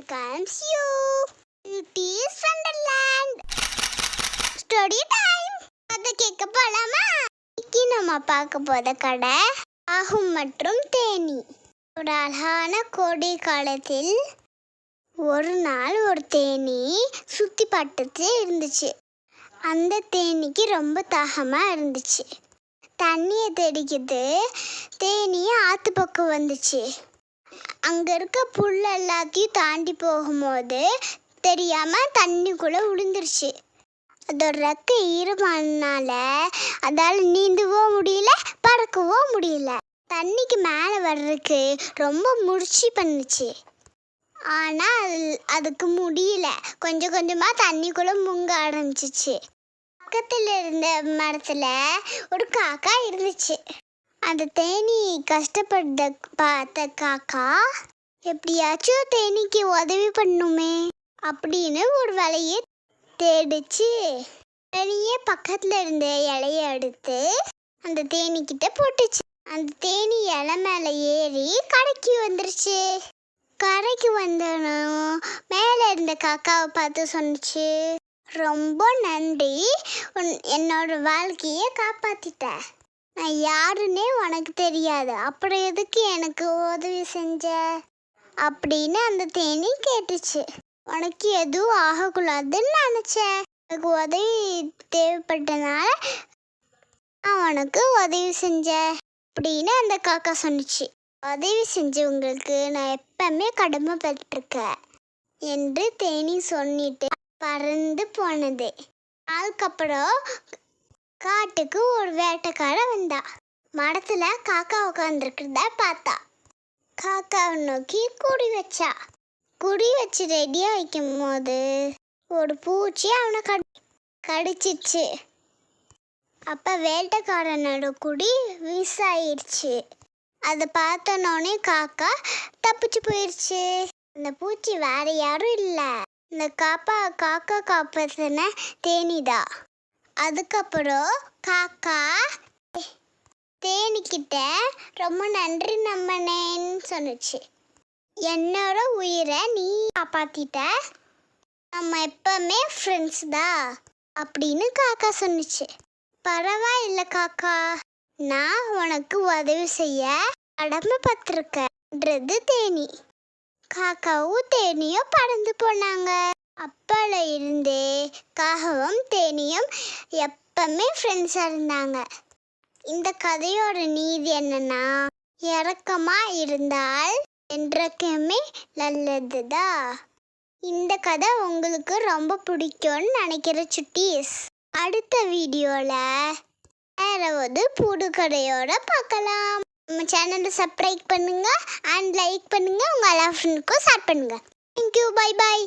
welcomes you. It is Wonderland. Story time. அதை கேட்க போலாமா இன்னைக்கு நம்ம பார்க்க போத கடை ஆகும் மற்றும் தேனி ஒரு அழகான கோடை காலத்தில் ஒரு நாள் ஒரு தேனி சுத்தி பட்டுட்டு இருந்துச்சு அந்த தேனிக்கு ரொம்ப தாகமா இருந்துச்சு தண்ணியை தெடிக்குது தேனி ஆத்து பக்கம் வந்துச்சு அங்கே இருக்க புல் எல்லாத்தையும் தாண்டி போகும்போது தெரியாமல் தண்ணிக்குள்ளே விழுந்துருச்சு அதோட ரெக்க ஈரமானால அதால் நீந்தவும் முடியல பறக்கவும் முடியல. தண்ணிக்கு மேலே வர்றதுக்கு ரொம்ப முடிச்சு பண்ணுச்சு. ஆனால் அது அதுக்கு முடியல. கொஞ்சம் கொஞ்சமாக தண்ணிக்குள்ளே முங்க ஆரம்பிச்சிச்சு. பக்கத்தில் இருந்த மரத்தில் ஒரு காக்கா இருந்துச்சு. அந்த தேனி கஷ்டப்பட்ட பார்த்த காக்கா எப்படியாச்சும் தேனிக்கு உதவி பண்ணுமே அப்படின்னு ஒரு வலையை தேடிச்சு. தனியே பக்கத்தில் இருந்த இலைய எடுத்து அந்த தேனிக்கிட்ட போட்டுச்சு. அந்த தேனி இலை மேலே ஏறி கடைக்கு வந்துருச்சு. கடைக்கு வந்தனும் மேலே இருந்த காக்காவை பார்த்து சொன்னுச்சு ரொம்ப நன்றி. உன் என்னோட வாழ்க்கையை காப்பாத்திட்ட. நான் யாருன்னே உனக்கு தெரியாது. அப்புறம் எதுக்கு எனக்கு உதவி செஞ்ச? அப்படின்னு அந்த தேனி கேட்டுச்சு. உனக்கு எதுவும் ஆகக்கூடாதுன்னு நினச்சேன். எனக்கு உதவி தேவைப்பட்டனால நான் உனக்கு உதவி செஞ்சேன் அப்படின்னு அந்த காக்கா சொன்னுச்சு. உதவி செஞ்சவங்களுக்கு நான் எப்பவுமே கடமைப்பட்டிருக்கேன் என்று தேனி சொல்லிட்டு பறந்து போனது. அதுக்கப்புறம் காட்டுக்கு ஒரு வேட்டைக்காரன் வந்தா. மரத்துல காக்கா உட்காந்துருக்கிறத பார்த்தா. காக்காவை நோக்கி குடி வச்சா. குடி வச்சு ரெடியாக வைக்கும் போது ஒரு பூச்சி அவனை கடி கடிச்சிச்சு. அப்போ வேட்டைக்காரனோட குடி வீசாயிருச்சு. அதை பார்த்தனோடனே காக்கா தப்பிச்சு போயிடுச்சு அந்த பூச்சி வேற யாரும் இல்லை. இந்த காப்பா காக்கா காப்பாத்தின தேனிதா அதுக்கப்புறம் காக்கா தேனிக்கிட்ட ரொம்ப நன்றி நம்மனேன்னு சொன்னுச்சு. என்னோட உயிரை நீ காப்பாத்திட்ட. நம்ம எப்பவுமே ஃப்ரெண்ட்ஸ் தான் அப்படின்னு காக்கா சொன்னுச்சு. பரவாயில்ல காக்கா நான் உனக்கு உதவி செய்ய கடமைப்பட்டிருக்கன்றது தேனி. காக்காவும் தேனியும் பறந்து போனாங்க. அப்பால இருந்தே காகவும் தேனியும் எப்பவுமே ஃப்ரெண்ட்ஸாக இருந்தாங்க. இந்த கதையோட நீதி என்னன்னா இறக்கமா இருந்தால் என்றைக்குமே நல்லதுதான் இந்த கதை உங்களுக்கு ரொம்ப பிடிக்கும்னு நினைக்கிற சுட்டீஸ். அடுத்த வீடியோவில் வேறவது ஒரு பார்க்கலாம். நம்ம சேனலை சப்ஸ்கிரைப் பண்ணுங்க அண்ட் லைக் பண்ணுங்க உங்கள் எல்லா ஃப்ரெண்டுக்கும் ஷேர் பண்ணுங்க. Thank you bye bye